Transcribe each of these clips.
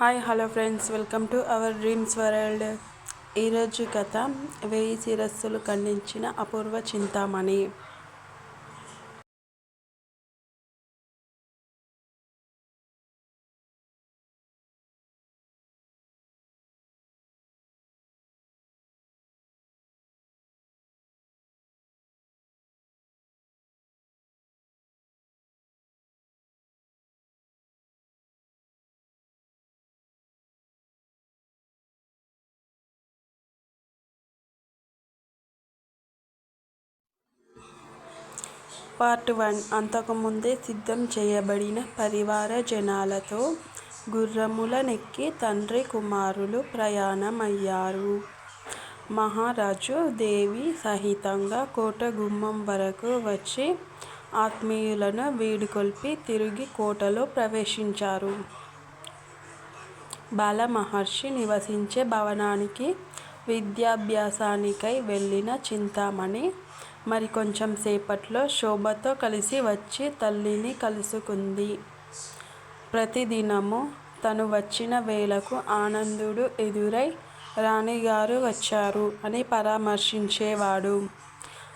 Hi hello friends. Welcome to our dreams world. ఈరోజు కథ వేయి శిరస్సులు ఖండించిన అపూర్వ చింతామణి. పార్ట్ వన్ అంతకుముందే సిద్ధం చేయబడిన పరివార జనాలతో గుర్రములనెక్కి తండ్రి కుమారులు ప్రయాణమయ్యారు. మహారాజు దేవి సహితంగా కోట గుమ్మం వరకు వచ్చి ఆత్మీయులను వీడుకొల్పి తిరిగి కోటలో ప్రవేశించారు. బాలమహర్షి నివసించే భవనానికి విద్యాభ్యాసానికై వెళ్ళిన చింతామణి మరి కొంచెం సేపట్లో శోభతో కలిసి వచ్చి తల్లిని కలుసుకుంది. ప్రతిదినము తను వచ్చిన వేళకు ఆనందుడు ఎదురై రాణిగారు వచ్చారు అని పరామర్శించేవాడు.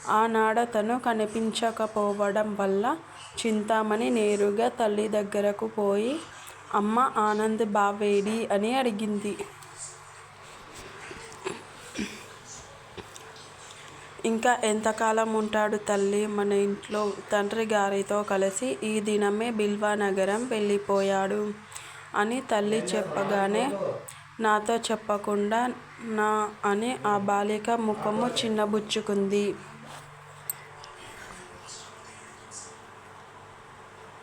ఆనాడతను కనిపించకపోవడం వల్ల చింతామణి నేరుగా తల్లి దగ్గరకు పోయి అమ్మ ఆనంద్ బావేడి అని అడిగింది. ఇంకా ఎంతకాలం ఉంటాడు తల్లి మన ఇంట్లో తండ్రి గారితో కలిసి ఈ దినమే బిల్వనగరం వెళ్ళిపోయాడు అని తల్లి చెప్పగానే నాతో చెప్పకుండా నా అని ఆ బాలిక ముఖము చిన్నబుచ్చుకుంది.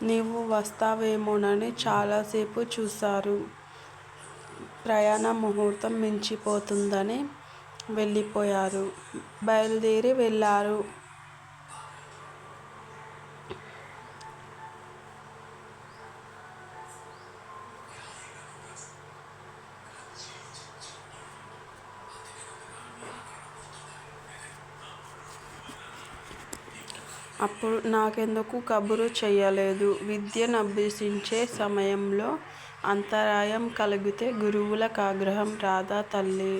నీవు వస్తావేమోనని చాలాసేపు చూశారు. ప్రయాణ ముహూర్తం మించిపోతుందని వెళ్ళిపోయారు. బయలుదేరి వెళ్ళారు. అప్పుడు నాకెందుకు కబురు చేయలేదు విద్యను అభ్యసించే సమయంలో అంతరాయం కలిగితే గురువులకు ఆగ్రహం రాదా తల్లి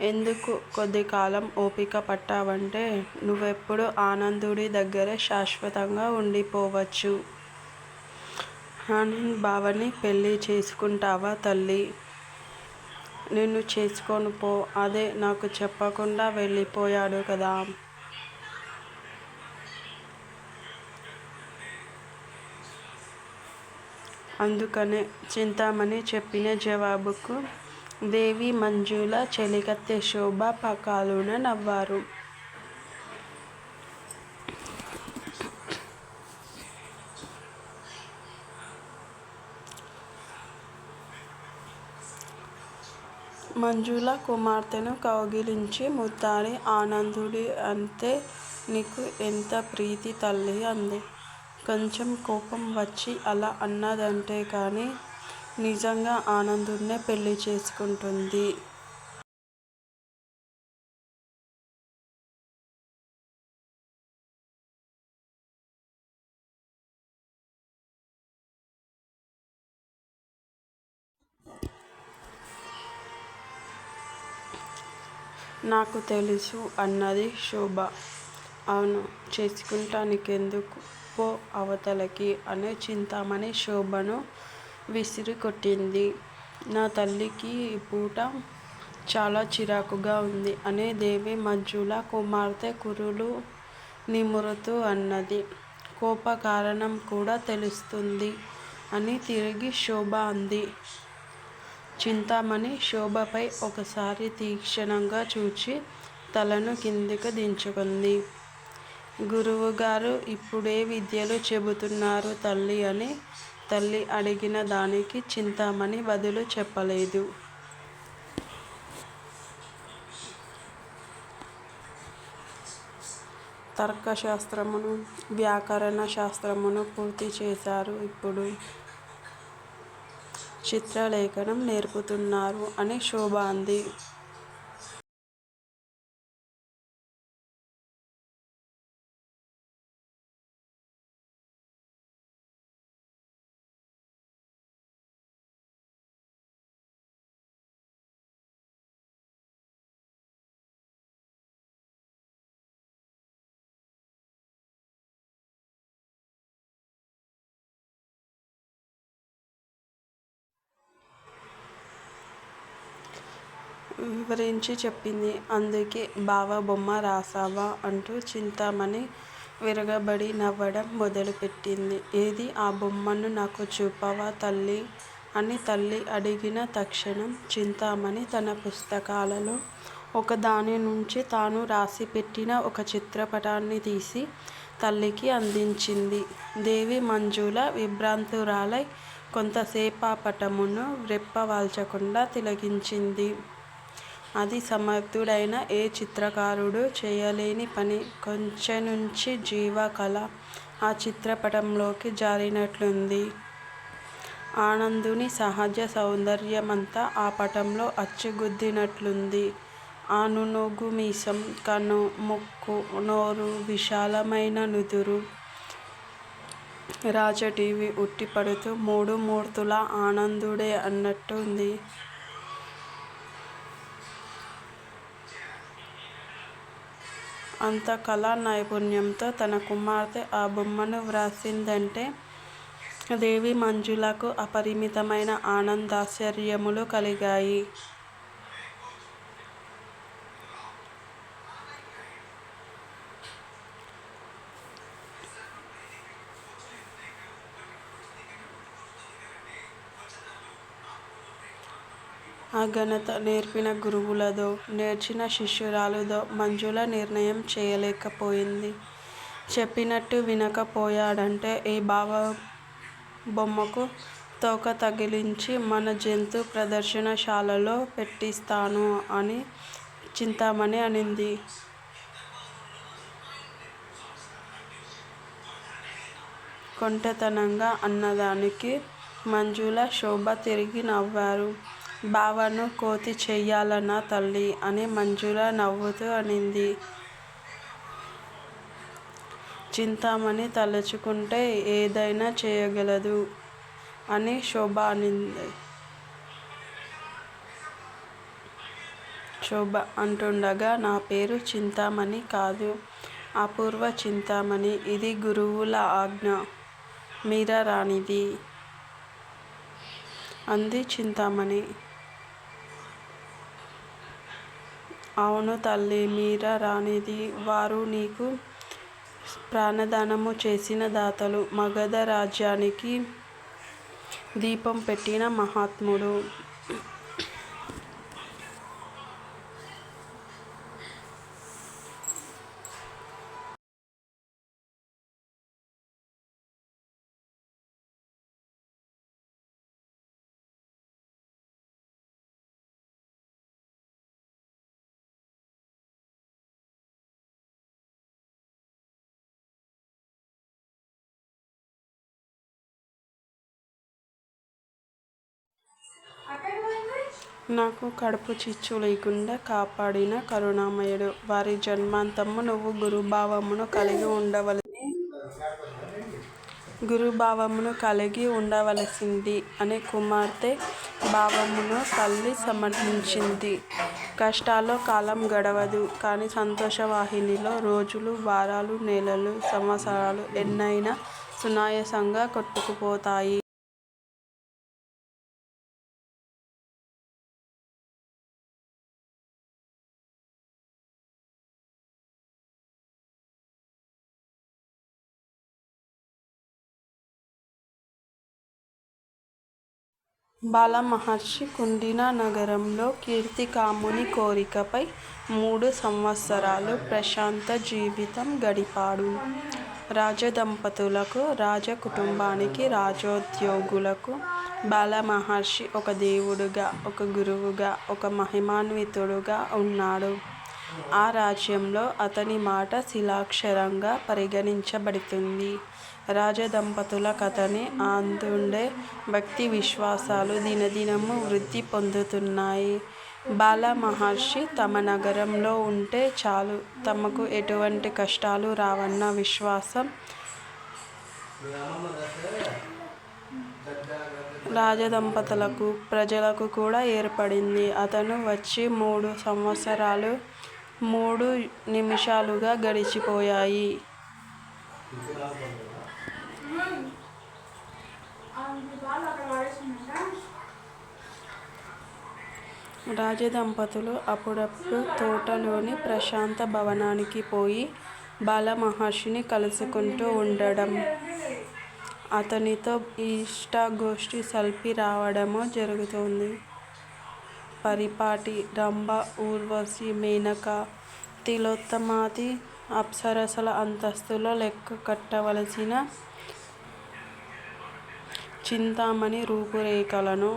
ఎందుకు కొద్దికాలం ఓపిక పట్టావంటే నువ్వెప్పుడు ఆనందుడి దగ్గరే శాశ్వతంగా ఉండిపోవచ్చు. ఆనంద్ బావని పెళ్ళి చేసుకుంటావా తల్లి నిన్ను చేసుకోను పో అదే నాకు చెప్పకుండా వెళ్ళిపోయాడు కదా! అందుకనే చింతామణి చెప్పిన జవాబుకు దేవి మంజుల చెలికత్తె శోభ పకాలున నవ్వారు. మంజుల కుమార్తెను కౌగిలించి ముద్దాడి ఆనందుడి అంటే నీకు ఎంత ప్రీతి తల్లి అంది. కొంచెం కోపం వచ్చి అలా అన్నదంటే కానీ నిజంగా ఆనందుడినే పెళ్ళి చేసుకుంటుంది. నాకు తెలుసు అన్నది శోభ. అవును చేసుకుంటానికెందుకు పో అవతలకి అని చింతామణి శోభను విసిరి కొట్టింది నా తల్లికి ఈ పూట చాలా చిరాకుగా ఉంది అనే దేవి మంజుల కుమార్తె కురులు నిమురుతూ అన్నది. కోప కారణం కూడా తెలుస్తుంది అని తిరిగి శోభ అంది. చింతామణి శోభపై ఒకసారి తీక్షణంగా చూచి తలను కిందికి దించుకుంది. గురువుగారు ఇప్పుడే విద్యలు చెబుతున్నారు తల్లి అని తల్లి అడిగిన దానికి చింతామణి బదులు చెప్పలేదు. తర్కశాస్త్రమును, వ్యాకరణ శాస్త్రమును పూర్తి చేశారు ఇప్పుడు చిత్రలేఖనం నేర్పుతున్నారు అని శోభ అంది. వివరించి చెప్పింది. అందుకే బావ బొమ్మ రాసావా అంటూ చింతామణి విరగబడి నవ్వడం మొదలుపెట్టింది. ఏది ఆ బొమ్మను నాకు చూపవా తల్లి అని తల్లి అడిగిన తక్షణం చింతామణి తన పుస్తకాలలో ఒకదాని నుంచి తాను రాసిపెట్టిన ఒక చిత్రపటాన్ని తీసి తల్లికి అందించింది. దేవి మంజుల విభ్రాంతురాలై కొంతసేపా పటమును రెప్పవాల్చకుండా తిలగించింది అది సమర్థుడైన ఏ చిత్రకారుడు చేయలేని పని. కంచెనుంచి జీవకళ ఆ చిత్రపటంలోకి జారినట్లుంది. ఆనందుని సహజ సౌందర్యమంతా ఆ పటంలో అచ్చుగుద్దినట్లుంది. ఆ మీసం కను ముక్కు, నోరు, విశాలమైన నుదురు, రాజటీవి ఉట్టిపడుతూ మూడు మూర్తుల ఆనందుడే అన్నట్టు అంత కళా నైపుణ్యంతో తన కుమార్తె ఆ బొమ్మను వ్రాసిందంటే దేవి మంజులకు అపరిమితమైన ఆనందాశ్చర్యములు కలిగాయి. ఘనత నేర్పిన గురువులదో, నేర్చిన శిష్యురాలుదో మంజుల నిర్ణయం చేయలేకపోయింది. చెప్పినట్టు వినకపోయాడంటే ఈ బావ బొమ్మకు తోక తగిలించి మన జంతు ప్రదర్శనశాలలో పెట్టిస్తాను అని చింతామణి అనింది. కొంటెతనంగా అన్నదానికి మంజుల, శోభ తిరిగి నవ్వారు. బావను కోతి చెయ్యాలనా తల్లి అని మంజుల నవ్వుతూ అనింది. చింతామణి తలచుకుంటే ఏదైనా చేయగలదు అని శోభ అనింది శోభ అంటుండగా నా పేరు చింతామణి కాదు. అపూర్వ చింతామణి. ఇది గురువుల ఆజ్ఞ. మీరారాణిది అంది చింతామణి. అవును తల్లి మీర రానిది వారు నీకు ప్రాణదానము చేసిన దాతలు. మగధ రాజ్యానికి దీపం పెట్టిన మహాత్ముడు. నాకు కడుపు చిచ్చు లేకుండా కాపాడిన కరుణామయుడు. వారి జన్మాంతము నువ్వు గురుభావమును కలిగి ఉండవలసి గురుభావమును కలిగి ఉండవలసింది అని కుమార్తె భావమును తల్లి సమర్థించింది. కష్టాల్లో కాలం గడవదు. కానీ సంతోషవాహినిలో రోజులు, వారాలు, నెలలు, సంవత్సరాలు ఎన్నైనా సునాయాసంగా కొట్టుకుపోతాయి. బాలమహర్షి కుండిన నగరంలో కీర్తికాముని కోరికపై మూడు సంవత్సరాలు ప్రశాంత జీవితం గడిపాడు. రాజదంపతులకు, రాజకుటుంబానికి, రాజోద్యోగులకు బాలమహర్షి ఒక దేవుడుగా, ఒక గురువుగా, ఒక మహిమాన్వితుడుగా ఉన్నాడు. ఆ రాజ్యంలో అతని మాట శిలాక్షరంగా పరిగణించబడుతుంది. రాజదంపతుల కథని అందుండే భక్తి విశ్వాసాలు దినదినము వృద్ధి పొందుతున్నాయి. బాలమహర్షి తమ నగరంలో ఉంటే చాలు తమకు ఎటువంటి కష్టాలు రావన్న విశ్వాసం రాజదంపతులకు, ప్రజలకు కూడా ఏర్పడింది. అతను వచ్చి మూడు సంవత్సరాలు మూడు నిమిషాలుగా గడిచిపోయాయి. రాజదంపతులు అప్పుడప్పుడు తోటలోని ప్రశాంత భవనానికి పోయి బాల మహర్షిని కలుసుకుంటూ ఉండడం, అతనితో ఇష్టాగోష్ఠి సల్పి రావడమో జరుగుతోంది. పరిపాటి, రంభ, ఊర్వశి, మేనక, తిలోత్తమాది అప్సరసల అంతస్తులో లెక్కకట్టవలసిన చింతామణి రూపురేఖలను